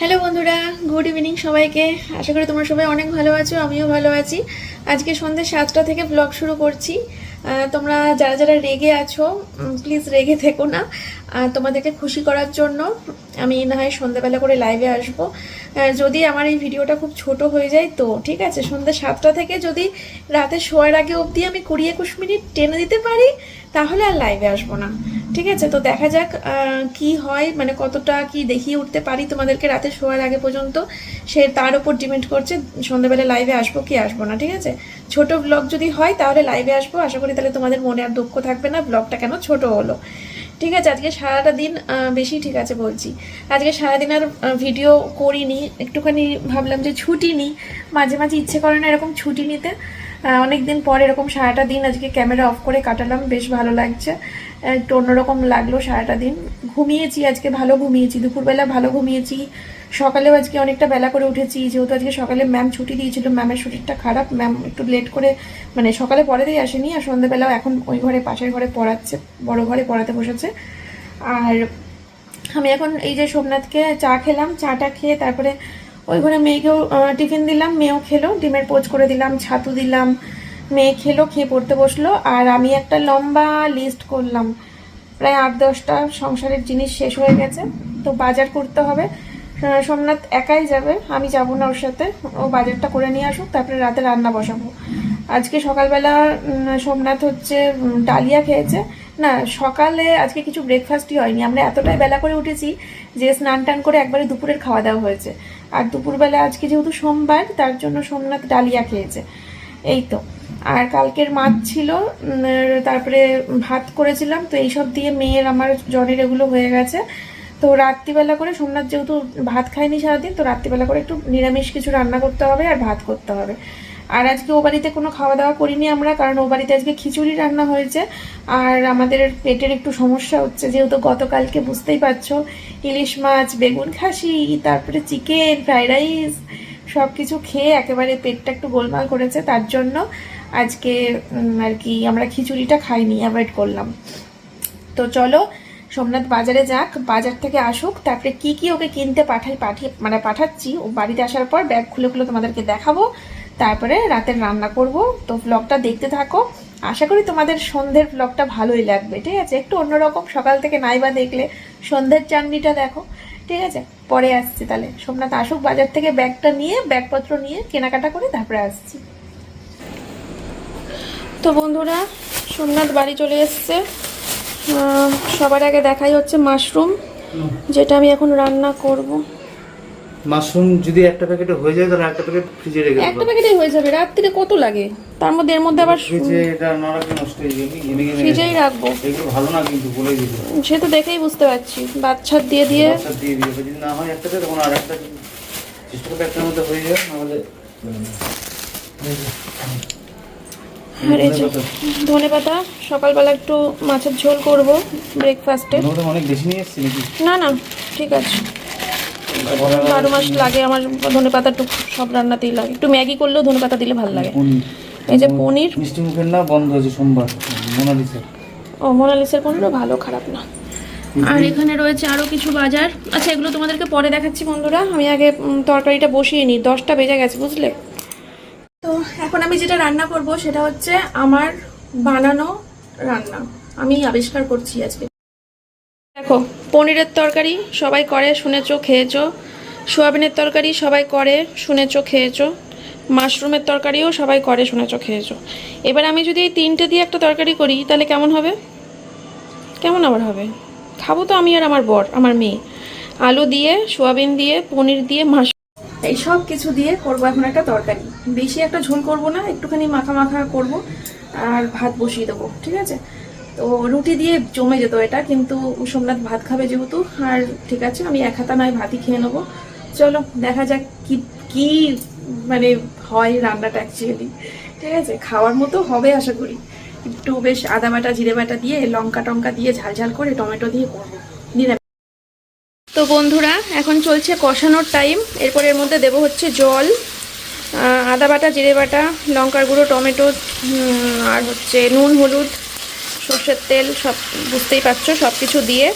Hello বন্ধুরা। Good evening সবাইকে। আশা করি তোমরা সবাই অনেক ভালো আছো, আমিও ভালো আছি। আজকে সন্ধ্যে সাতটা থেকে ব্লগ শুরু করছি। তোমরা যারা যারা রেগে আছো প্লিজ রেগে থেকো না। তোমাদেরকে খুশি করার জন্য আমি না হয় সন্ধ্যাবেলা করে লাইভে আসব। যদি আমার এই ভিডিওটা খুব ছোট হয়ে যায় তো, ঠিক আছে? সন্ধ্যে সাতটা থেকে যদি রাতে শোয়ার আগে অবধি আমি কুড়ি একুশ মিনিট টেনে দিতে পারি, তাহলে আর লাইভে আসব না। ঠিক আছে, তো দেখা যাক কি হয় মানে কতটা কি দেখিয়ে উঠতে পারি তোমাদেরকে রাতে শোয়ার আগে পর্যন্ত। সে তার উপর ডিপেন্ড করছে, সন্ধ্যাবেলা লাইভে আসব কি আসব না, ঠিক আছে? ছোট ব্লগ যদি হয়, তাহলে লাইভে আসব। আশা করি তাহলে তোমাদের মনে আর দুঃখ থাকবে না ব্লগটা কেন ছোট হলো। ঠিক আছে, আজকে সারাটা দিন বেশি ঠিক আছে বলছি। আজকে সারাদিন আর ভিডিও করিনি, একটুখানি ভাবলাম যে ছুটি নিই মাঝে মাঝে ইচ্ছে করে না এরকম ছুটি নিতে। অনেক দিন পর এরকম সারাটা দিন আজকে ক্যামেরা অফ করে কাটালাম, বেশ ভালো লাগছে। একটু অন্যরকম লাগল সারাটা দিন। ঘুমিয়েছি, আজকে ভালো ঘুমিয়েছি, দুপুরবেলা ভালো ঘুমিয়েছি। সকালেও আজকে অনেকটা বেলা করে উঠেছি, যেহেতু আজকে সকালে ম্যাম ছুটি দিয়েছিল ম্যামের শরীরটা খারাপ। ম্যাম একটু লেট করে মানে সকালে পড়াতেই আসেনি, আর সন্ধ্যাবেলাও এখন ওই ঘরে, পাশের ঘরে পড়াচ্ছে, বড় ঘরে পড়াতে বসেছে। আর আমি এখন এই যে সোমনাথকে চা খেলাম, চাটা খেয়ে তারপরে ওই ঘরে মেয়েকেও টিফিন দিলাম, মেয়েও খেলো, ডিমের পোচ করে দিলাম, ছাতু দিলাম, মেয়ে খেলো, খেয়ে পড়তে বসল, আর আমি একটা লম্বা লিস্ট করলাম। প্রায় আট দশটা সংসারের জিনিস শেষ হয়ে গেছে, তো বাজার করতে হবে। সোমনাথ একাই যাবে, আমি যাব না ওর সাথে, ও বাজারটা করে নিয়ে আসুক, তারপরে রাতে রান্না বসাবো। আজকে সকালবেলা সোমনাথ হচ্ছে ডালিয়া খেয়েছে। না, সকালে আজকে কিছু ব্রেকফাস্টই হয়নি, আমরা এতটাই বেলা করে উঠেছি যে স্নান টান করে একবারে দুপুরের খাওয়া দাওয়া হয়েছে। আর দুপুরবেলা আজকে যেহেতু সোমবার, তার জন্য সোমনাথ ডালিয়া খেয়েছে। এই তো। আর কালকের মাছ ছিল তারপরে ভাত করেছিলাম, তো এইসব দিয়ে মেয়ের আমার জ্বরের এগুলো হয়ে গেছে। তো রাত্রিবেলা করে সোমনাথ যেহেতু ভাত খায়নি সারাদিন, তো রাত্রিবেলা করে একটু নিরামিষ কিছু রান্না করতে হবে আর ভাত করতে হবে। আর আজকে ও বাড়িতে কোনো খাওয়া দাওয়া করিনি আমরা, কারণ ও বাড়িতে আজকে খিচুড়ি রান্না হয়েছে। আর আমাদের পেটের একটু সমস্যা হচ্ছে, যেহেতু গতকালকে বুঝতেই পারছ, ইলিশ মাছ, বেগুন খাসি, তারপরে চিকেন, ফ্রাইড রাইস সব কিছু খেয়ে একেবারে পেটটা একটু গোলমাল করেছে, তার জন্য আজকে আর কি আমরা খিচুড়িটা খাইনি, অ্যাভয়েড করলাম। তো চলো, সোমনাথ বাজারে যাক, বাজার থেকে আসুক, তারপরে কি কি ওকে কিনতে পাঠাই, পাঠিয়ে মানে পাঠাচ্ছি, ও বাড়িতে আসার পর ব্যাগ খুলে খুলে তোমাদেরকে দেখাবো। তারপরে রাতের রান্না করব। তো ব্লগটা দেখতে থাকো। আশা করি তোমাদের সন্ধ্যের ব্লগটা ভালোই লাগবে, ঠিক আছে? একটু অন্যরকম সকাল থেকে নাইবা দেখলে সন্ধ্যের চাননিটা দেখো, ঠিক আছে? পরে আসছি তাহলে। সোমনাথ আসুক বাজার থেকে ব্যাগটা নিয়ে, ব্যাগপত্র নিয়ে কেনাকাটা করে তারপরে আসছি। তো বন্ধুরা, সোমনাথ বাড়ি চলে এসছে। সবার আগে দেখাই হচ্ছে মাশরুম যেটা আমি এখন রান্না করব। মাশরুম যদি একটা প্যাকেটে হয়ে যায় তাহলে একটা প্যাকেট ফ্রিজে রেখে একটা দেবো প্যাকেটেই হয়ে যাবে রাত্রিরে কত লাগে? তার মধ্যে এর মধ্যে আবার ফ্রিজে এটা না রাখলে নষ্ট হয়ে যাবে ঘেমে ঘেমে ফ্রিজেই রাখব। এগুলো ভালো না কিন্তু বলে দিতে সে তো দেখেই বুঝতে পারছি বাচ্চার দিয়ে দিয়ে। বাচ্চা দিয়ে দিবে যদি না হয় একটাতে তখন আর একটা চেষ্টা একটার মধ্যে হয়ে যায় নাহলে আর এই যে ধনে পাতা সকালবেলা একটু মাছের ঝোল করব ব্রেকফাস্টে অনেক বেশি নিয়ে এসছি নাকি? না না ঠিক আছে। বারো মাস লাগে আমার ধনে পাতা সব রান্নাতেই লাগে। একটু ম্যাগি করলেও ধনে পাতা দিলে ভালো লাগে। এই যে পনির। মিষ্টি মুখের না বন্ধ আছে সোমবার মোনালিসা ও মোনালিসের পনিরও ভালো খারাপ না। আর এখানে রয়েছে আরও কিছু বাজার। আচ্ছা এগুলো তোমাদেরকে পরে দেখাচ্ছি বন্ধুরা। আমি আগে তরকারিটা বসিয়ে নিই। দশটা বেজে গেছে বুঝলে? তো এখন আমি যেটা রান্না করব সেটা হচ্ছে আমার বানানো রান্না। আমি আবিষ্কার করছি আজকে। দেখো, পনিরের তরকারি সবাই করে, শুনেছো, খেয়েছো। সোয়াবিনের তরকারি সবাই করে, শুনেছো, খেয়েছো। মাশরুমের তরকারিও সবাই করে, শুনেছো, খেয়েছো। এবার আমি যদি এই তিনটে দিয়ে একটা তরকারি করি, তাহলে কেমন হবে? কেমন আবার হবে? খাব তো আমি আর আমার বর, আমার মেয়ে। আলু দিয়ে, সোয়াবিন দিয়ে, পনির দিয়ে, মাশ এই সব কিছু দিয়ে করব এখন একটা তরকারি। বেশি একটা ঝোল করব না, একটুখানি মাখা মাখা করব, আর ভাত বসিয়ে দেবো, ঠিক আছে? তো রুটি দিয়ে জমে যেত এটা, কিন্তু সোমনাথ ভাত খাবে যেহেতু, আর ঠিক আছে, আমি এক হাতা নয়, ভাতই খেয়ে নেব। চলো, দেখা যাক কি কি মানে হয় রান্নাটা অ্যাকচুয়ালি ঠিক আছে, খাওয়ার মতো হবে আশা করি। একটু বেশ আদা বাটা, জিরে বাটা দিয়ে লঙ্কা টঙ্কা দিয়ে ঝাল ঝাল করে টমেটো দিয়ে করব। তো বন্ধুরা, এখন চলছে কষানোর টাইম এরপর এর মধ্যে দেবো হচ্ছে জল আদা বাটা, জিরে বাটা, লঙ্কার গুঁড়ো, টমেটো আর হচ্ছে নুন, হলুদ সর্ষের তেল সব, বুঝতেই পারছ সব কিছু দিয়ে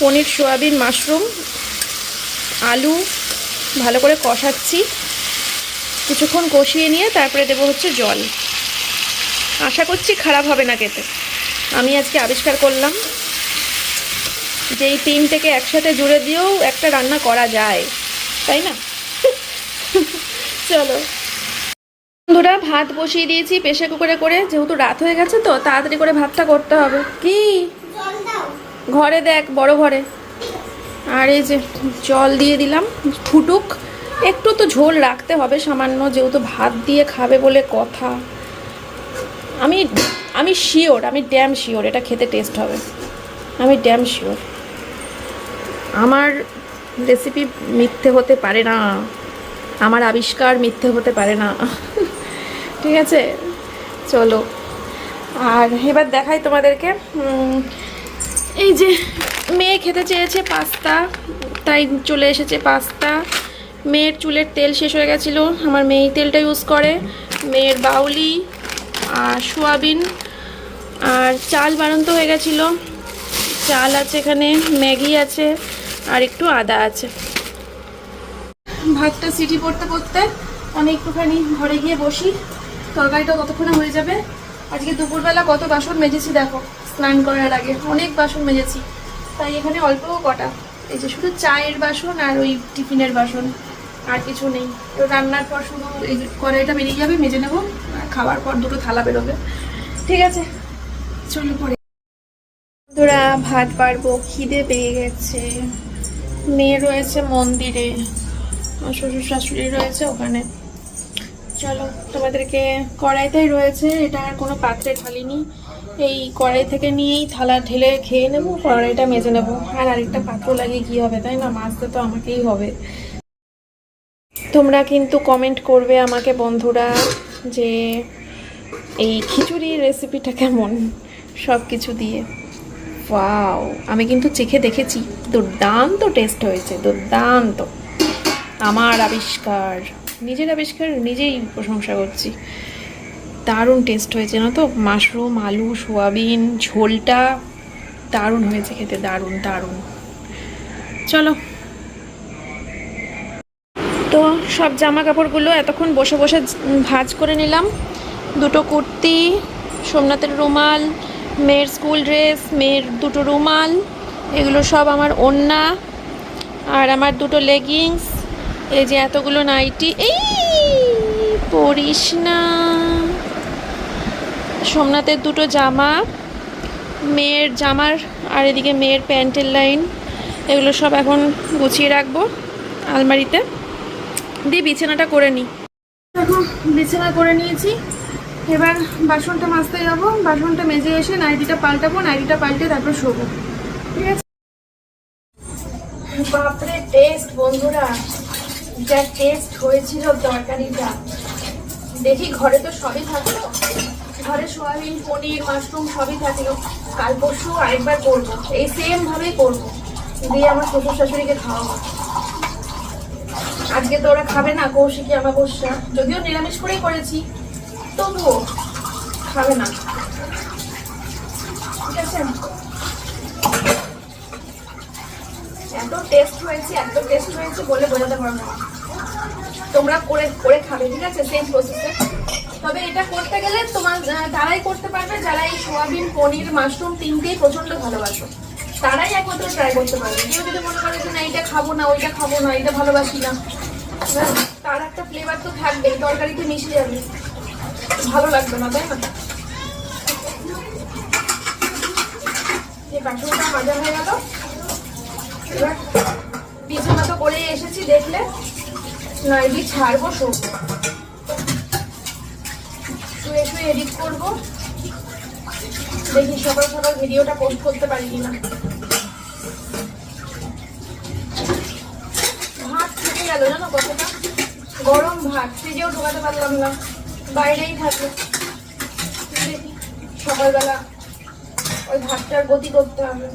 পনির, সোয়াবিন, মাশরুম, আলু ভালো করে কষাচ্ছি। কিছুক্ষণ কষিয়ে নিয়ে তারপরে দেবো হচ্ছে জল। আশা করছি খারাপ হবে না খেতে। আমি আজকে আবিষ্কার করলাম যে এই তিনটেকে একসাথে জুড়ে দিয়েও একটা রান্না করা যায়, তাই না? চলো। বন্ধুরা, ভাত বসিয়ে দিয়েছি প্রেশার কুকারে করে। যেহেতু রাত হয়ে গেছে তো, তাড়াতাড়ি করে ভাতটা করতে হবে। কি? ঘরে দেখ, বড় ঘরে। আর এই যে জল দিয়ে দিলাম, ফুটুক। একটু তো ঝোল রাখতে হবে সামান্য, যেহেতু ভাত দিয়ে খাবে বলে কথা। আমি আমি শিওর, আমি ড্যাম শিওর, এটা খেতে টেস্ট হবে। আমি ড্যাম শিওর। আমার রেসিপি মিথ্যে হতে পারে না। আমার আবিষ্কার মিথ্যে হতে পারে না। ঠিক আছে? চলো। আর এবার দেখাই তোমাদেরকে এই যে মেয়ে খেতে চেয়েছে পাস্তা, তাই চলে এসেছে পাস্তা। মেয়ের চুলের তেল শেষ হয়ে গেছিল, আমার মেয়ে তেলটা ইউজ করে। মেয়ের বাউলি আর সোয়াবিন আর চাল বাড়ন্ত হয়ে গেছিল। চাল আছে এখানে, ম্যাগি আছে আর একটু আদা আছে। ভাতটা সিটি পড়তে পড়তে আমি একটুখানি ঘরে গিয়ে বসি। তরকারিটা কতক্ষণে হয়ে যাবে। আজকে দুপুরবেলা কত বাসন মেজেছি দেখো, স্নান করার আগে। অনেক বাসন মেজেছি। তাই এখানে অল্প কটা। এই যে শুধু চায়ের বাসন আর ওই টিফিনের বাসন, আর কিছু নেই। তো রান্নার পর শুধু এই কড়াইটা বেরিয়ে যাবে, মেজে নেব। খাওয়ার পর দুটো থালা বেরোবে। ঠিক আছে, চলো পরে। বন্ধুরা, ভাত, পারব, খিদে পেয়ে গেছে। মেয়ে রয়েছে মন্দিরে। শ্বশুর শাশুড়ি রয়েছে ওখানে। চলো, তোমাদেরকে কড়াইতেই রয়েছে, এটা আর কোনো পাত্রে ঢালিনি। এই কড়াই থেকে নিয়েই থালা ঢেলে খেয়ে নেব, কড়াইটা মেজে নেব। আর আরেকটা পাত্র লাগিয়ে কী হবে, তাই না? মাছতে তো আমাকেই হবে। তোমরা কিন্তু কমেন্ট করবে আমাকে বন্ধুরা যে এই খিচুড়ির রেসিপিটা কেমন সব কিছু দিয়ে। ওয়াও আমি কিন্তু চেখে দেখেছি, দুর্দান্ত টেস্ট হয়েছে, দুর্দান্ত। আমার আবিষ্কার। নিজের আবিষ্কার, নিজেই প্রশংসা করছি। দারুণ টেস্ট হয়েছে না তো? মাশরুম আলু, সোয়াবিন, ঝোলটা দারুণ হয়েছে খেতে, দারুণ দারুণ। চলো। তো সব জামা কাপড়গুলো এতক্ষণ বসে বসে ভাঁজ করে নিলাম। দুটো কুর্তি, সোমনাথের রুমাল, মেয়ের স্কুল ড্রেস মেয়ের দুটো রুমাল, এগুলো সব আমার ওড়না, আর আমার দুটো লেগিংস এই যে এতগুলো নাইটি, এই পরিস না। সোমনাথের দুটো জামা, মেয়ের জামার আর এদিকে মেয়ের প্যান্টের লাইন, এগুলো সব এখন গুছিয়ে রাখব আলমারিতে। দিয়ে বিছানাটা করে নিই এখন বিছানা করে নিয়েছি। এবার বাসনটা মাজতে যাব, বাসনটা মেজে এসে নাইটিটা পাল্টাবো, নাইটিটা পাল্টে তারপর শোবো। ঠিক আছে? বাপরে টেস্ট বন্ধুরা। যা টেস্ট হয়েছিল তরকারিটা দেখি ঘরে তো সবই থাকল। ঘরে সোয়াবিন, পনির মাশরুম সবই থাকল। কাল পরশু আরেকবার করব। এই সেম ভাবেই করব। দিয়ে আমার শ্বশুর শাশুড়িকে খাওয়াবো। আজকে তো ওরা খাবে না, কৌশিকি আমার বসা যদিও নিরামিষ করেই করেছি, তবুও খাবে না। ঠিক আছে এত টেস্ট হয়েছে, এত টেস্ট হয়েছে বলে বোঝাতে পারব না। তোমরা করে করে খাবে, ঠিক আছে? সেম প্রসেসে তবে এটা করতে গেলে তোমার তারাই করতে পারবে যারা এই সোয়াবিন, পনির, মাশরুম তিনটেই প্রচণ্ড ভালোবাসো। তারাই একমাত্র ট্রাই করতে পারবে। কেউ যদি মনে করে যে না এটা খাব না, ওইটা খাব না এটা ভালোবাসি না তার একটা ফ্লেভার তো থাকবে তরকারিতে মিশে যাবে। ভালো লাগবে না, তাই না? বাসনটা মাজা হয়ে গেল। এবার বিছানা তো করে এসেছি দেখলে। নাইটি ছাড়বো শোক শুয়ে শুয়ে এডিট করব। দেখি সকাল সকাল ভিডিওটা পোস্ট করতে পারি কিনা। ভাত থেকে গেল, জানো কতটা গরম ভাত, ফ্রিজেও ঢোকাতে পারলাম না, বাইরেই দেখি, সকালবেলা ওই ভাতটার গতি করতে হবে।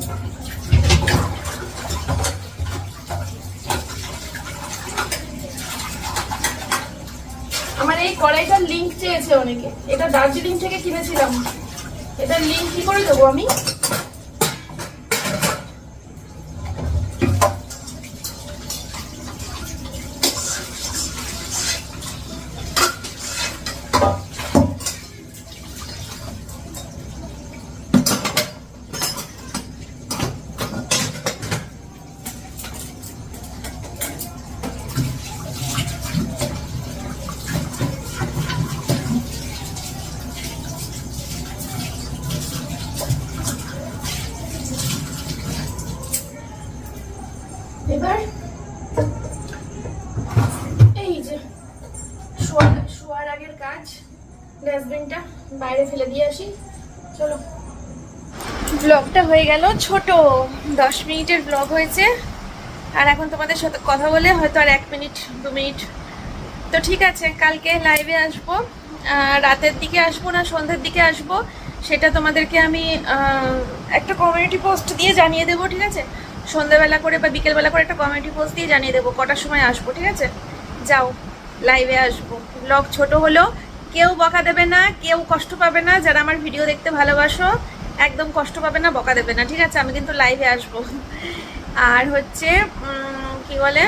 আমার এই কড়াইটার লিঙ্ক চেয়েছে অনেকে। এটা দার্জিলিং থেকে কিনেছিলাম। এটার লিঙ্ক কি করে দেবো আমি? বাইরে ফেলে দিয়ে আসি। চলো। ব্লগটা হয়ে গেল ছোট। দশ মিনিটের ব্লগ হয়েছে। আর এখন তোমাদের সাথে কথা বলে হয়তো আর এক মিনিট, দু মিনিট। তো ঠিক আছে, কালকে লাইভে আসব। রাতের দিকে আসব না, সন্ধ্যের দিকে আসব। সেটা তোমাদেরকে আমি একটা কমিউনিটি পোস্ট দিয়ে জানিয়ে দেবো, ঠিক আছে? সন্ধ্যেবেলা করে বা বিকেলবেলা করে একটা কমিউনিটি পোস্ট দিয়ে জানিয়ে দেবো। কটার সময় আসব, ঠিক আছে? যাও লাইভে আসব। ব্লগ ছোট হলো কেউ বকা দেবে না, কেউ কষ্ট পাবে না। যারা আমার ভিডিও দেখতে ভালোবাসো, একদম কষ্ট পাবে না, বকা দেবে না, ঠিক আছে? আমি কিন্তু লাইভে আসব। আর হচ্ছে কি বলে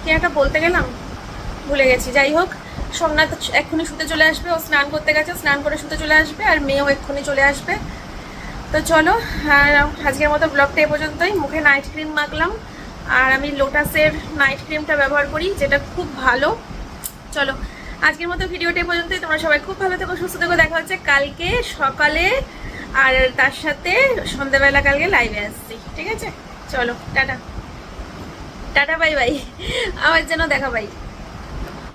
কি একটা বলতে গেলাম? ভুলে গেছি। যাই হোক, সোমনাথ এক্ষুনি শুতে চলে আসবে। ও স্নান করতে গেছে, স্নান করে শুতে চলে আসবে, আর মেয়েও এক্ষুনি চলে আসবে। তো চলো, আর আজকের মতো ব্লগটা এ পর্যন্তই। মুখে নাইট ক্রিম মাখলাম, আর আমি লোটাসের নাইট ক্রিমটা ব্যবহার করি, যেটা খুব ভালো। চলো। আজকের মতো ভিডিওটা পর্যন্ত তোমরা সবাই খুব ভালো থেকো, সুস্থ থেকো। দেখা হচ্ছে কালকে সকালে। আর তার সাথে সন্ধ্যাবেলা কালকে লাইভে আসছি, ঠিক আছে? চলো, টাটা। টাটা বাই বাই আমার যেন দেখা বাই